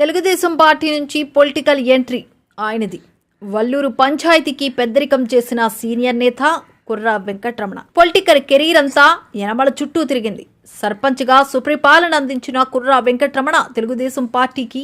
Telugu Desam party నుంచి political entry ఆయనది. వల్లూరు పంచాయతీకి పెద్దరికం చేసిన సీనియర్ నేత కుర్రా వెంకట్రమణ. పొలిటికల్ కెరీర్ అంతా యనమల చుట్టూ తిరిగింది. సర్పంచ్గా సుపరిపాలన అందించిన కుర్రా వెంకట్రమణ తెలుగుదేశం పార్టీకి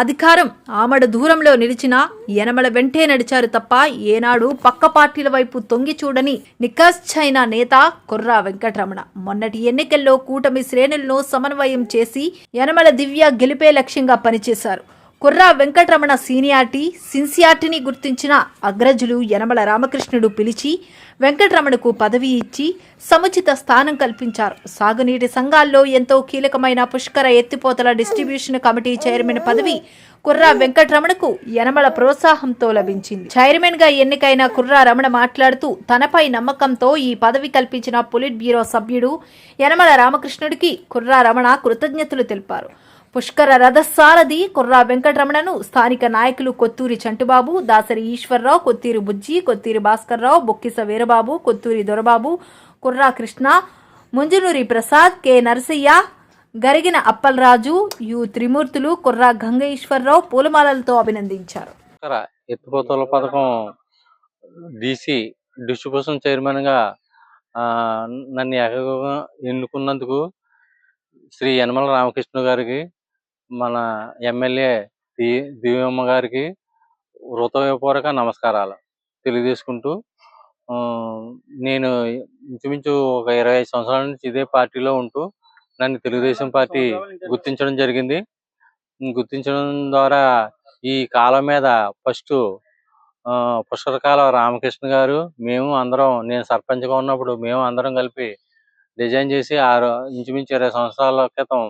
అధికారం ఆమడ దూరంలో నిలిచిన యనమల వెంటే నడిచారు తప్ప ఏనాడు పక్క పార్టీల వైపు తొంగి చూడని నికాశ్చైన నేత కుర్రా వెంకటరమణ. మొన్నటి ఎన్నికల్లో కూటమి శ్రేణులను సమన్వయం చేసి యనమల దివ్య గెలిపే లక్ష్యంగా పనిచేశారు. కుర్రా వెంకటరమణ సీనియార్టీ సిన్సియార్టీని గుర్తించిన అగ్రజులు యనమల రామకృష్ణుడు పిలిచి వెంకటరమణకు పదవి ఇచ్చి సముచిత స్థానం కల్పించారు. సాగునీటి సంఘాల్లో ఎంతో కీలకమైన పుష్కర ఎత్తిపోతల డిస్ట్రిబ్యూషన్ కమిటీ చైర్మన్ పదవి కుర్రా వెంకటరమణకు యనమల ప్రోత్సాహంతో లభించింది. చైర్మన్గా ఎన్నికైన కుర్రా రమణ మాట్లాడుతూ తనపై నమ్మకంతో ఈ పదవి కల్పించిన పొలిట్ బ్యూరో సభ్యుడు యనమల రామకృష్ణుడికి కుర్రా రమణ కృతజ్ఞతలు తెలిపారు. పుష్కర రథసారథి కుర్రా వెంకటరమణను స్థానిక నాయకులు కొత్తూరి చంటుబాబు దాసరి ఈశ్వరరావు కొత్తూరి బుజ్జి కొత్తూరి భాస్కర్రావు బొక్కిస వీరబాబు కొత్తూరి దొరబాబు కుర్రా కృష్ణ ముంజునూరి ప్రసాద్ కె నరసయ్య గరిగిన అప్పలరాజు యు త్రిమూర్తులు కుర్రా గంగేశ్వరరావు పూలమాలలతో అభినందించారు. ఎత్తిపోతల పథకం డిసి డిస్ట్రిబ్యూషన్ చైర్మన్గా ఆ, నన్ను ఏకంగా ఎన్నుకున్నందుకు శ్రీ యనమల రామకృష్ణ గారికి మన ఎమ్మెల్యే ది దివ్యమ్మ గారికి హృదయపూర్వక నమస్కారాలు తెలియజేసుకుంటూ నేను ఇంచుమించు ఒక ఇరవై ఐదు సంవత్సరాల నుంచి ఇదే పార్టీలో ఉంటూ నన్ను తెలుగుదేశం పార్టీ గుర్తించడం జరిగింది. గుర్తించడం ద్వారా ఈ కాలం మీద ఫస్ట్ పుష్కరకాల రామకృష్ణ గారు మేము అందరం నేను సర్పంచ్గా ఉన్నప్పుడు మేము అందరం కలిపి డిజైన్ చేసి ఆరు ఇంచుమించు ఇరవై సంవత్సరాల క్రితం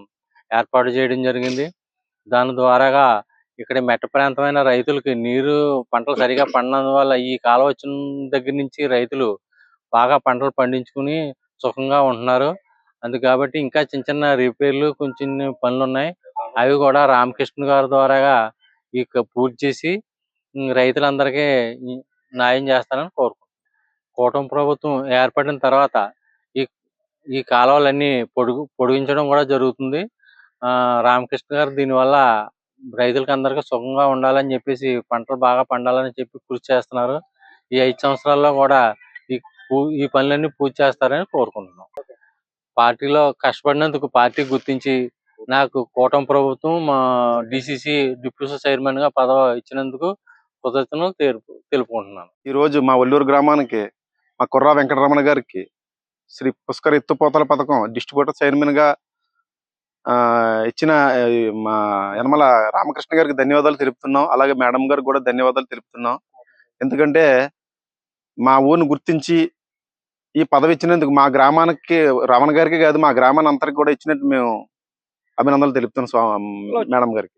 ఏర్పాటు చేయడం జరిగింది. దాని ద్వారాగా ఇక్కడ మెట్ట ప్రాంతమైన రైతులకి నీరు పంటలు సరిగా పండనందువల్ల ఈ కాలం వచ్చిన దగ్గర నుంచి రైతులు బాగా పంటలు పండించుకుని సుఖంగా ఉంటున్నారు. అందు కాబట్టి ఇంకా చిన్న చిన్న రిపేర్లు కొంచెం పనులు ఉన్నాయి. అవి కూడా రామకృష్ణ గారి ద్వారాగా ఈ క- పూర్తి చేసి రైతులందరికీ న్యాయం చేస్తానని కోరుకుంటున్నాను కూటమి ప్రభుత్వం ఏర్పడిన తర్వాత ఈ ఈ కాలువలన్నీ పొడుగు పొడిగించడం కూడా జరుగుతుంది. రామకృష్ణ గారు దీనివల్ల రైతులకు అందరికీ సుఖంగా ఉండాలని చెప్పేసి పంటలు బాగా పండాలని చెప్పి కృషి చేస్తున్నారు. ఈ ఐదు సంవత్సరాల్లో కూడా ఈ పూ- ఈ పనులన్నీ పూర్తి చేస్తారని కోరుకుంటున్నాం. పార్టీలో కష్టపడినందుకు పార్టీ గుర్తించి నాకు కూటమి ప్రభుత్వం మా డిసిసి డిప్యూటీ చైర్మన్గా పదవి ఇచ్చినందుకు కృతజ్ఞతను తెలుపు తెలుపుకుంటున్నాను. ఈ రోజు మా ఒల్లూరు గ్రామానికి మా కుర్రా వెంకటరమణ గారికి శ్రీ పుష్కర ఎత్తుపోతల పథకం డిస్ట్రిబ్యూటర్ చైర్మన్గా ఇచ్చిన మా యనమల రామకృష్ణ గారికి ధన్యవాదాలు తెలుపుతున్నాం. అలాగే మేడం గారికి కూడా ధన్యవాదాలు తెలుపుతున్నాం. ఎందుకంటే మా ఊరిని గుర్తించి ఈ పదవి ఇచ్చినందుకు మా గ్రామానికి రమణ గారికి కాదు మా గ్రామాన్ని అంతరికి కూడా ఇచ్చినట్టు మేము అభినందనలు తెలుపుతున్నాం మేడం గారికి.